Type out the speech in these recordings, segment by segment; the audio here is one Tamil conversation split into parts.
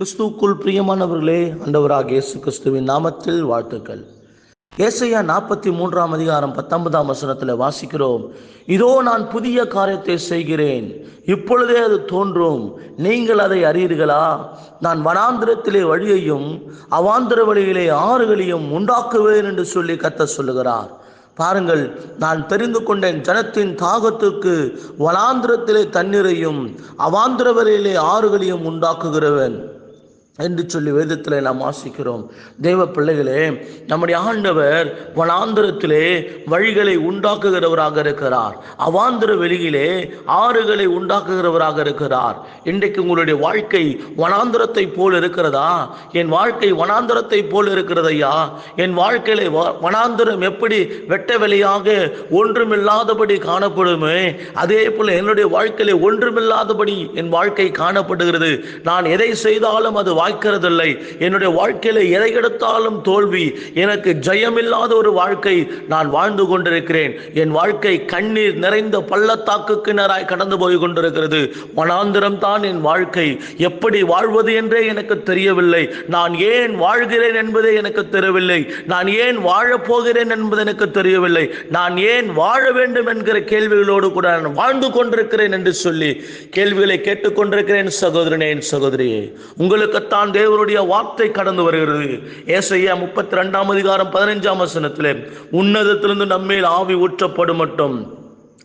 கிறிஸ்துவுக்குள் பிரியமானவர்களே அண்டவராக இயேசு கிறிஸ்துவின் நாமத்தில் வாழ்த்துக்கள். ஏசையா நாற்பத்தி மூன்றாம் அதிகாரம் பத்தொன்பதாம் வசனத்தில் வாசிக்கிறோம். இதோ நான் புதிய காரியத்தை செய்கிறேன். இப்பொழுதே அது தோன்றும். நீங்கள் அதை அறியீர்களா? நான் வனாந்திரத்திலே வழியையும் அவாந்திர வழியிலே ஆறுகளையும் உண்டாக்குவேன் என்று சொல்லி கத்த சொல்லுகிறார். பாருங்கள் நான் தெரிந்து கொண்டேன் ஜனத்தின் தாகத்துக்கு வனாந்திரத்திலே தண்ணீரையும் அவாந்திர வழியிலே ஆறுகளையும் உண்டாக்குகிறவன். என்று சொல்லி வேதத்தில் நாம் வாசிக்கிறோம். தேவ பிள்ளைகளே நம்முடைய ஆண்டவர் வனாந்திரத்திலே வழிகளை உண்டாக்குகிறவராக இருக்கிறார். அவாந்திர வெளியிலே ஆறுகளை உண்டாக்குகிறவராக இருக்கிறார். இன்றைக்கு உங்களுடைய வாழ்க்கை வனாந்திரத்தை போல் இருக்கிறதா? என் வாழ்க்கை வனாந்திரத்தை போல் இருக்கிறதையா? என் வாழ்க்கையில வனாந்திரம் எப்படி வெட்ட வெளியாக ஒன்றுமில்லாதபடி காணப்படுமே அதே போல் என்னுடைய வாழ்க்கையில ஒன்றுமில்லாதபடி என் வாழ்க்கை காணப்படுகிறது. நான் எதை செய்தாலும் அது வாய்க்கிறதில்லை. என்னுடைய வாழ்க்கையில எதை எடுத்தாலும் தோல்வி. எனக்கு ஜெயமில்லாத ஒரு வாழ்க்கை நான் வாழ்ந்து கொண்டிருக்கிறேன். என் வாழ்க்கை கண்ணீர் நிறைந்த பள்ளத்தாக்கு கிணறாய் கடந்து போய் கொண்டிருக்கிறது. மனாந்திரம் தான் என் வாழ்க்கை. எப்படி வாழ்வது என்றே எனக்கு தெரியவில்லை. நான் ஏன் வாழ்கிறேன் என்பதே எனக்கு தெரியவில்லை. நான் ஏன் வாழப் போகிறேன் என்பது எனக்கு தெரியவில்லை. நான் ஏன் வாழ வேண்டும் என்கிற கேள்விகளோடு கூட நான் வாழ்ந்து கொண்டிருக்கிறேன் என்று சொல்லி கேள்விகளை கேட்டுக்கொண்டிருக்கிறேன் சகோதரனே என் சகோதரியே தான் தேவனுடைய வார்த்தை கடந்து வருகிறது. ஏசையா முப்பத்தி ரெண்டாம் அதிகாரம் பதினைஞ்சாம் வசனத்திலே உன்னதத்திலிருந்து நம்மேல் ஆவி ஊற்றப்படும் மட்டும்.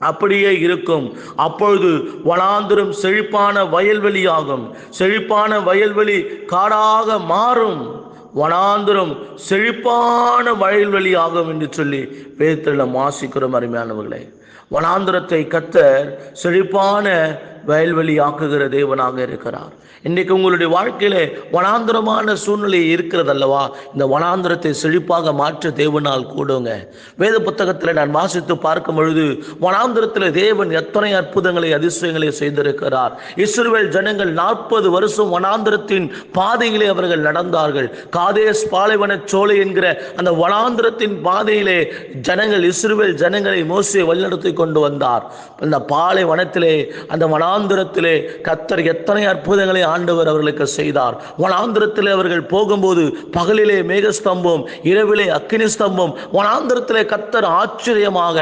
அப்படியே இருக்கும். அப்பொழுது வனாந்திரம் செழிப்பான வயல்வெளியாகும். செழிப்பான வயல்வெளி காடாக மாறும். வனாந்திரம் செழிப்பான வயல்வெளியாகும் என்று சொல்லி வேதத்தில் நாம் வாசிக்கிறோம் அருமையானவர்களே. வனாந்திரத்தை கத்தர் செழிப்பான வயல்வெளி ஆக்குகிற தேவனாக இருக்கிறார். இன்றைக்கு உங்களுடைய வாழ்க்கையில வனாந்திரமான சூழ்நிலை இருக்கிறது அல்லவா இந்த வனாந்திரத்தை செழிப்பாக மாற்ற தேவனால் கூடுங்க. வேத புத்தகத்தில் நான் வாசித்து பார்க்கும் பொழுது வனாந்திரத்தில் தேவன் எத்தனை அற்புதங்களை அதிசயங்களை செய்திருக்கிறார். இஸ்ரேல் ஜனங்கள் நாற்பது வருஷம் வனாந்திரத்தின் பாதையிலே அவர்கள் நடந்தார்கள். காதேஸ் பாலைவன சோலை என்கிற அந்த வனாந்திரத்தின் பாதையிலே ஜனங்கள் இஸ்ரேல் ஜனங்களை மோசியை வழிநடத்தி கொண்டு வந்தார். அந்த பாலைவனத்திலே அந்த வனாந்திரத்திலே கத்தர் எத்தனை அற்புதங்களை ஆண்டவர் அவர்களுக்கு செய்தார். வனாந்திரத்திலே அவர்கள் போகும்போது பகலிலே மேகஸ்தம்பம் இரவிலே அக்கினி ஸ்தம்பம் வனாந்திரத்திலே கத்தர் ஆச்சரியமாக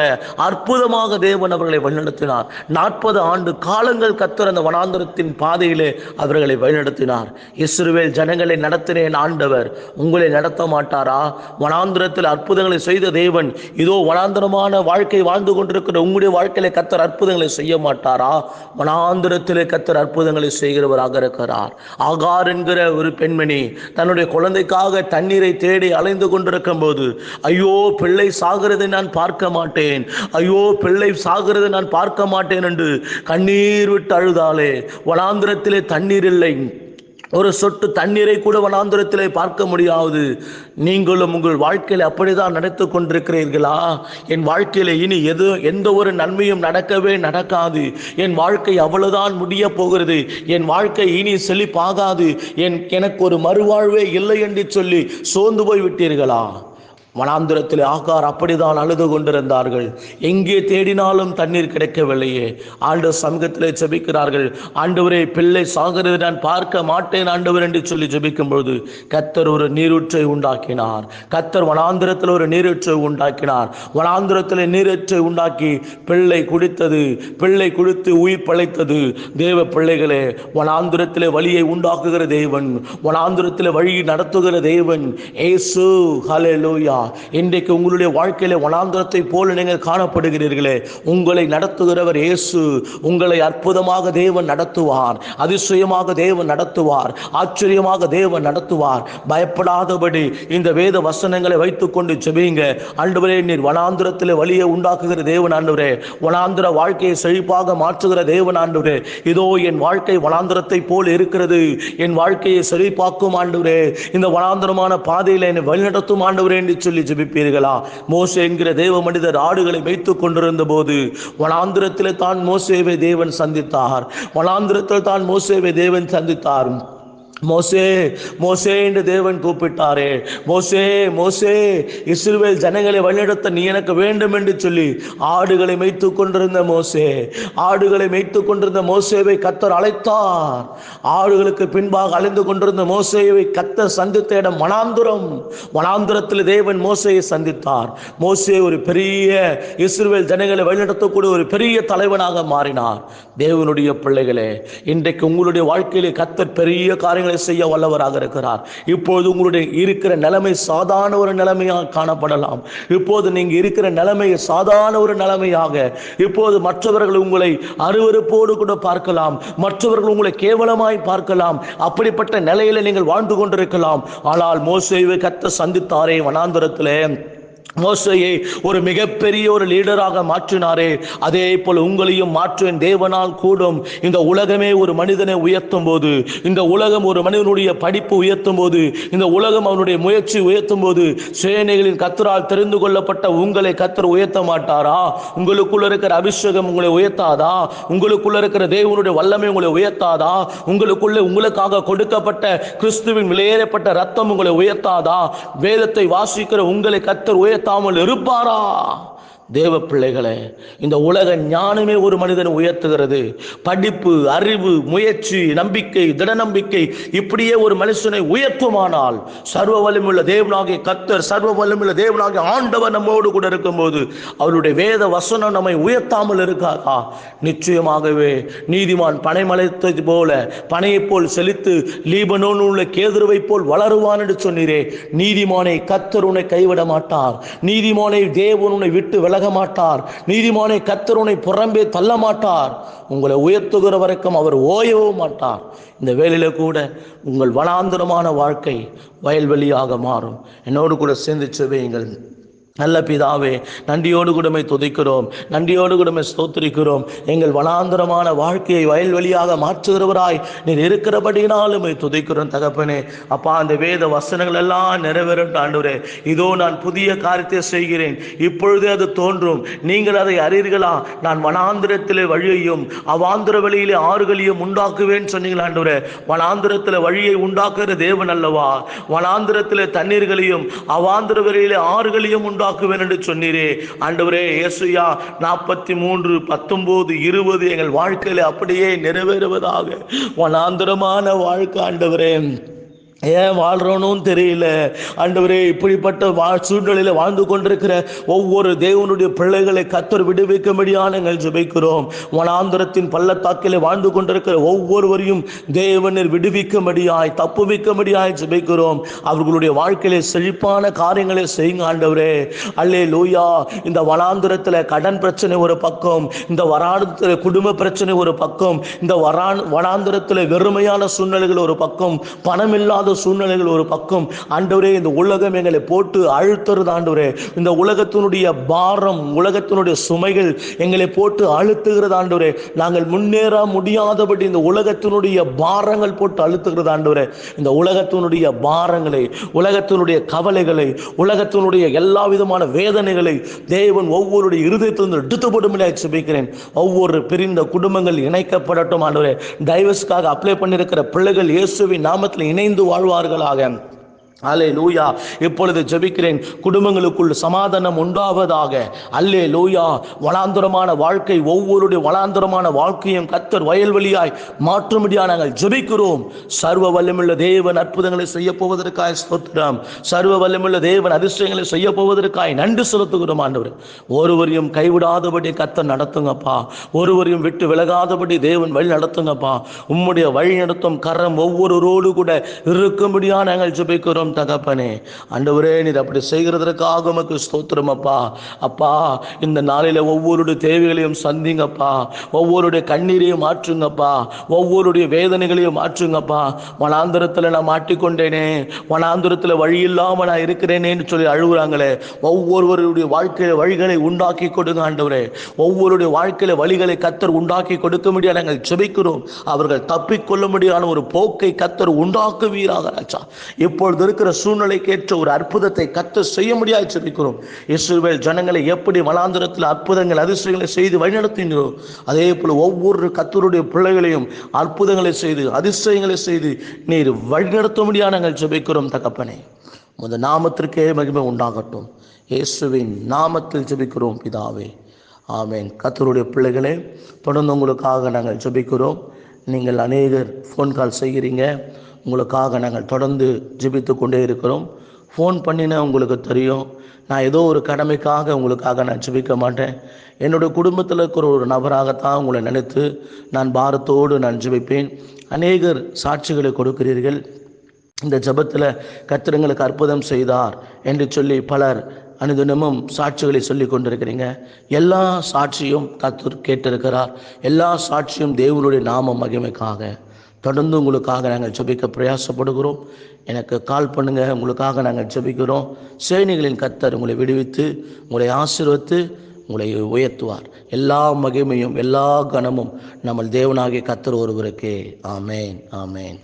அற்புதமாக தேவன் அவர்களை வழிநடத்தினார். நாற்பது ஆண்டு காலங்கள் கத்தர் அந்த வனாந்திரத்தின் பாதையிலே அவர்களை வழிநடத்தினார். இஸ்ரவேல் ஜனங்களை நடத்தினேன் ஆண்டவர் உங்களை நடத்த மாட்டாரா? வனாந்திரத்தில் அற்புதங்களை செய்த தேவன் இதோ வனாந்திரமான வாழ்க்கை வாழ்ந்து கொண்டிருக்கிற உங்களுடைய வாழ்க்கையில கத்தர் அற்புதங்களை செய்ய மாட்டாரா? வனா வனாந்திரத்திலே கத்தர் அற்புதங்களை செய்கிறவராக இருக்கிறார். ஆகார் என்கிற ஒரு பெண்மணி தன்னுடைய குழந்தைக்காக தண்ணீரை தேடி அலைந்து கொண்டிருக்கும் போது ஐயோ பிள்ளை சாகிறதை நான் பார்க்க மாட்டேன். ஐயோ பிள்ளை சாகிறதை நான் பார்க்க மாட்டேன் என்று கண்ணீர் விட்டு அழுதாலே வனாந்திரத்திலே தண்ணீர் இல்லை. ஒரு சொட்டு தண்ணீரை கூட வனாந்திரத்திலே பார்க்க முடியாது. நீங்களும் உங்கள் வாழ்க்கையில் அப்படிதான் நடத்து கொண்டிருக்கிறீர்களா? என் வாழ்க்கையில் இனி எது எந்த ஒரு நன்மையும் நடக்கவே நடக்காது. என் வாழ்க்கை அவ்வளவுதான் முடிய போகிறது. என் வாழ்க்கை இனி செழிப்பாகாது. என் எனக்கு ஒரு மறுவாழ்வே இல்லை என்று சொல்லி சோர்ந்து போய் விட்டீர்களா வனாந்திரத்தில் ஆகார் அப்படிதான் அழுது கொண்டிருந்தார்கள். எங்கே தேடினாலும் தண்ணீர் கிடைக்கவில்லையே. ஆண்டு சமூகத்தில் ஜெபிக்கிறார்கள். ஆண்டவரே பிள்ளை சாகிறது நான் பார்க்க மாட்டேன் ஆண்டவர் என்று சொல்லி ஜெபிக்கும் பொழுது கத்தர் ஒரு நீரூற்றை உண்டாக்கினார். கத்தர் வனாந்திரத்தில் ஒரு நீரூற்றை உண்டாக்கினார். வனாந்திரத்தில் நீரூற்றை உண்டாக்கி பிள்ளை குடித்தது. பிள்ளை குடித்து உயிர் பழைத்தது. தேவ பிள்ளைகளே வனாந்திரத்தில் வழியை உண்டாக்குகிற தேவன். வனாந்திரத்தில் வழி நடத்துகிற தேவன். ஏசு ஹalleluya. இன்றைக்கு உங்களுடைய வாழ்க்கையில வனாந்திரத்தை போல நீங்கள் காணப்படுகிறீர்களே. உங்களை நடத்துகிறவர் இயேசு. உங்களை அற்புதமாக தேவன் நடத்துவார். அதிசயமாக தேவன் நடத்துவார். ஆச்சரியமாக தேவன் நடத்துவார். பயப்படாதபடி இந்த வேத வசனங்களை வைத்துக்கொண்டு ஜெபிங்க. ஆண்டவரே நீர் வனாந்திரத்தில் வழியை உண்டாக்குகிற தேவன் ஆண்டவரே. வனாந்திர வாழ்க்கையை செழிப்பாக மாற்றுகிற தேவன் ஆண்டவரே. இதோ என் வாழ்க்கை வனாந்திரத்தை போல் இருக்கிறது. என் வாழ்க்கையை செழிப்பாக்கும் ஆண்டவரே. இந்த வனாந்திரமான பாதையில் என்னை வழிநடத்தும் ஆண்டவரே என்று சொல்லி ஜெபிப்பீர்களா? மோசே என்கிற தேவ மனிதர் ஆடுகளை வைத்துக் கொண்டிருந்த போது வனாந்திரத்தில் தான் மோசேவை தேவன் சந்தித்தார். வனாந்திரத்தில் தான் மோசேவை தேவன் சந்தித்தார். மோசே மோசே என்று தேவன் கூப்பிட்டாரே. மோசே மோசே இஸ்ரேல் ஜனங்களை வழிநடத்த நீ எனக்கு வேண்டும் என்று சொல்லி ஆடுகளை மேய்த்து கொண்டிருந்த மோசே ஆடுகளை மேய்த்து கொண்டிருந்த மோசேவை கத்தர் அழைத்தார். ஆடுகளுக்கு பின்பாக அலைந்து கொண்டிருந்த மோசேவை கத்தர் சந்தித்த இடம் வனாந்துரம். வனாந்துரத்தில் தேவன் மோசையை சந்தித்தார். மோசே ஒரு பெரிய இஸ்ரேல் ஜனங்களை வழிநடத்தக்கூடிய ஒரு பெரிய தலைவனாக மாறினார். தேவனுடைய பிள்ளைகளே இன்றைக்கு உங்களுடைய வாழ்க்கையிலே கத்தர் பெரிய காரியங்கள் செய்ய வல்லவராக இருக்கிறார். இப்போது உங்களுடைய இருக்கிற நிலைமை சாதாரண ஒரு நிலைமையாக காணப்படலாம். இப்போது நீங்க இருக்கிற நிலைமையை சாதாரண ஒரு நிலைமையாக. இப்போது மற்றவர்கள் உங்களை அருவருப்போடு கூட பார்க்கலாம். மற்றவர்கள் உங்களை கேவலமாய் பார்க்கலாம். அப்படிப்பட்ட நிலையில நீங்கள் வாழ்ந்து கொண்டிருக்கலாம். ஆனால் மோசேவை கத்த சந்தித்தாரே வனாந்தரத்திலே. மோசையை ஒரு மிகப்பெரிய ஒரு லீடராக மாற்றினாரே. அதே போல் உங்களையும் மாற்றுவேன் தேவனால் கூடும். இந்த உலகமே ஒரு மனிதனை உயர்த்தும் போது இந்த உலகம் ஒரு மனிதனுடைய படிப்பு உயர்த்தும் போது இந்த உலகம் அவனுடைய முயற்சி உயர்த்தும் போது சேனைகளின் கத்தரால் தெரிந்து கொள்ளப்பட்ட உங்களை கத்தர் உயர்த்த மாட்டாரா? உங்களுக்குள்ள இருக்கிற அபிஷேகம் உங்களை உயர்த்தாதா? உங்களுக்குள்ள இருக்கிற தேவனுடைய வல்லமை உங்களை உயர்த்தாதா? உங்களுக்குள்ள உங்களுக்காக கொடுக்கப்பட்ட கிறிஸ்துவின் விலையேறப்பட்ட ரத்தம் உங்களை உயர்த்தாதா? வேதத்தை வாசிக்கிற உங்களை கத்தர் தாமல் இருப்பாரா? தேவ பிள்ளைகளே இந்த உலக ஞானமே ஒரு மனிதனை உயர்த்துகிறது. படிப்பு அறிவு முயற்சி நம்பிக்கை திட நம்பிக்கை இப்படியே ஒரு மனுஷனை உயர்த்துமானால் சர்வ வலிமுள்ள தேவனாகிய கத்தர் சர்வ வலிமுள்ள தேவனாகிய ஆண்டவர் நம்மோடு கூட இருக்கும்போது அவருடைய வேத வசனம் நம்மை உயர்த்தாமல் இருக்காதா? நிச்சயமாகவே நீதிமான் பனைமலைத்தது போல பனையைப் போல் செலுத்து லீபனோன் உள்ள கேதுருவை போல் வளருவான் என்று சொன்னீரே நீதிமானை கத்தர் உன்னை கைவிட மாட்டார். நீதிமானை தேவன் உன்னை விட்டு விலக மாட்டார் நீதிமானை கத்தருனை புறம்பே தள்ள மாட்டார் உங்களை உயர்த்துகிற வரைக்கும் அவர் ஓயவும் மாட்டார். இந்த வேலையில கூட உங்கள் வனாந்தரமான வாழ்க்கை வயல்வெளியாக மாறும். என்னோடு கூட சேர்ந்து வையுங்கள் நல்ல பிதாவே நன்றியோடு கூடமை துதிக்கிறோம். நன்றியோடு கூடமை ஸ்தோத்திரிக்கிறோம். எங்கள் வனாந்தரமான வாழ்க்கையை வயல்வெளியாக மாற்றுகிறவராய் நீர் இருக்கிறபடினாலும் துதிக்கிறோம் தகப்பனே. அப்பா அந்த வேத வசனங்கள் எல்லாம் நிறைவேறும் ஆண்டவரே. இதோ நான் புதிய காரியத்தை செய்கிறேன். இப்பொழுதே அது தோன்றும். நீங்கள் அதை அறியீர்களா? நான் வனாந்திரத்திலே வழியையும் அவாந்திர வழியிலே ஆறுகளையும் உண்டாக்குவேன் சொன்னீங்களா ஆண்டவரே. வனாந்திரத்தில் வழியை உண்டாக்குகிற தேவன் அல்லவா? வனாந்திரத்தில் தண்ணீர்களையும் அவாந்திர வழியிலே ஆறுகளையும் உண்டாக்குவேன் என்று சொன்னீரே. ஆண்டவரே இயேசுயா நாற்பத்தி மூன்று பத்தொன்பது இருபது எங்கள் வாழ்க்கையில அப்படியே நிறைவேறுவதாக. வனாந்திரமான வாழ்க்கை ஆண்டவரே. ஏன் வாழ்கிறோன்னு தெரியல. ஆண்டவரே இப்படிப்பட்ட வா சூழ்நிலையில் வாழ்ந்து கொண்டிருக்கிற ஒவ்வொரு தேவனுடைய பிள்ளைகளை கத்தர் விடுவிக்கும்படியான நாங்கள் ஜெபிக்கிறோம். வனாந்திரத்தின் பள்ளத்தாக்கிலே வாழ்ந்து கொண்டிருக்கிற ஒவ்வொருவரையும் தேவனர் விடுவிக்கும்படியாய் தப்புவிக்கும்படியாய் ஜெபிக்கிறோம். அவர்களுடைய வாழ்க்கையிலே செழிப்பான காரியங்களை செய்யுங்க ஆண்டவரே. அல்லே லூயா இந்த வனாந்திரத்தில் கடன் பிரச்சனை ஒரு பக்கம் இந்த வராந்திர குடும்ப பிரச்சனை ஒரு பக்கம் இந்த வரான் வனாந்திரத்தில் வெறுமையான சூழ்நிலைகள் ஒரு பக்கம் பணம் இல்லாத சூழ்நிலைகள் ஒரு பக்கம். ஆண்டவரே இந்த உலகம் எங்களை போட்டு அழுத்துறது ஆண்டவரே. இந்த உலகத்தினுடைய பாரம் உலகத்தினுடைய சுமைகள் எங்களை போட்டு அழுத்துகிறது ஆண்டவரே. நாங்கள் முன்னேற முடியாதபடி இந்த உலகத்தினுடைய பாரங்கள் போட்டு அழுத்துகிறது ஆண்டவரே. இந்த உலகத்தினுடைய பாரங்களை உலகத்தினுடைய கவலைகளை உலகத்தினுடைய எல்லா விதமான வேதனைகளை தேவன் ஒவ்வொருடைய இருதயத்திலிருந்து எடுத்துப்படும் சுபிக்கிறேன் ஒவ்வொரு பிரிந்த குடும்பங்கள் இணைக்கப்படட்டும் ஆண்டவரே. டைவர்ஸ்க்காக அப்ளை பண்ணியிருக்கிற பிள்ளைகள் இயேசுவின் நாமத்தில் இணைந்து வாழ்வார்களாக. அல்லே லூயா இப்பொழுது ஜெபிக்கிறேன். குடும்பங்களுக்குள் சமாதானம் உண்டாவதாக. அல்லே லூயா வளாந்தரமான வாழ்க்கை ஒவ்வொருடைய வளாந்தரமான வாழ்க்கையும் கத்தர் வயல்வெளியாய் மாற்றும்படியா நாங்கள் ஜெபிக்கிறோம். சர்வ வல்லமுள்ள தேவன் அற்புதங்களை செய்ய போவதற்காய் ஸ்தோத்திரம். சர்வ வல்லமுள்ள தேவன் அதிர்ஷ்டங்களை செய்ய போவதற்காய் நன்றி செலுத்துகிறோம் ஆண்டவர். ஒருவரையும் கைவிடாதபடி கத்தர் நடத்துங்கப்பா. ஒருவரையும் விட்டு விலகாதபடி தேவன் வழி நடத்துங்கப்பா. உம்முடைய வழி நடத்தும் கரம் ஒவ்வொருவரோடு கூட இருக்கும்படியா நாங்கள் ஜெபிக்கிறோம். ஸ்தோத்திரம் தகப்பனே அண்டவரே நீர் அப்படி செய்கிறதற்காக உமக்கு ஸ்தோத்திரம் அப்பா. அப்பா இந்த நாளில் ஒவ்வொருடைய தேவைகளையும் சந்திங்கப்பா. ஒவ்வொருடைய கண்ணீரையும் மாற்றுங்கப்பா ஒவ்வொருடைய வேதனைகளையும் மாற்றுங்கப்பா வனாந்திரத்தில் நான் மாட்டிக்கொண்டேனே வனாந்திரத்தில் வழி இல்லாமல் நான் இருக்கிறேனேன்னு சொல்லி அழுகுறாங்களே. ஒவ்வொருவருடைய வாழ்க்கையில வழிகளை உண்டாக்கி கொடுங்க ஆண்டவரே. ஒவ்வொருடைய வாழ்க்கையில வழிகளை கத்தர் உண்டாக்கி கொடுக்க முடியாது. நாங்கள் ஜெபிக்கிறோம். அவர்கள் தப்பிக்கொள்ள முடியாத ஒரு போக்கை கத்தர் உண்டாக்குவீராக ராஜா. இப்பொழுது இருக்கிற இருக்கிற சூழ்நிலைக்கேற்ற ஒரு அற்புதத்தை கத்த செய்ய முடியாது சொல்லிக்கிறோம் இஸ்ரேல் ஜனங்களை எப்படி வளாந்திரத்தில் அற்புதங்கள் அதிசயங்களை செய்து வழிநடத்துகிறோம் அதே போல ஒவ்வொரு கத்தருடைய பிள்ளைகளையும் அற்புதங்களை செய்து அதிசயங்களை செய்து நீர் வழிநடத்த முடியாது நாங்கள் ஜெபிக்கிறோம் தகப்பனே. முதல் நாமத்திற்கே மகிமை உண்டாகட்டும். இயேசுவின் நாமத்தில் ஜெபிக்கிறோம் பிதாவே. ஆமேன். கத்தருடைய பிள்ளைகளே தொடர்ந்து உங்களுக்காக நாங்கள் ஜெபிக்கிறோம். நீங்கள் அநேகர் ஃபோன் கால் செய்கிறீங்க. உங்களுக்காக நாங்கள் தொடர்ந்து ஜிபித்து கொண்டே இருக்கிறோம். ஃபோன் பண்ணினா உங்களுக்கு தெரியும். நான் ஏதோ ஒரு கடமைக்காக உங்களுக்காக நான் ஜிபிக்க மாட்டேன். என்னுடைய குடும்பத்தில் இருக்கிற ஒரு நபராகத்தான் உங்களை நினைத்து நான் பாரத்தோடு நான் ஜிபிப்பேன். அநேகர் சாட்சிகளை கொடுக்கிறீர்கள். இந்த ஜெபத்தில் கத்திரங்களுக்கு அற்புதம் செய்தார் என்று சொல்லி பலர் அனுதினமும் சாட்சிகளை சொல்லி கொண்டிருக்கிறீங்க. எல்லா சாட்சியும் கத்து கேட்டிருக்கிறார். எல்லா சாட்சியும் தேவனுடைய நாம மகிமைக்காக. தொடர்ந்து உங்களுக்காக நாங்கள் ஜபிக்க பிரயாசப்படுகிறோம். எனக்கு கால் பண்ணுங்க உங்களுக்காக நாங்கள் ஜபிக்கிறோம். சேனைகளின் கத்தர் உங்களை விடுவித்து உங்களை ஆசீர்வத்து உங்களை உயர்த்துவார். எல்லா மகிமையும் எல்லா கனமும் நம்ம தேவனாகிய கத்தர் ஒருவருக்கே. ஆமேன் ஆமேன்.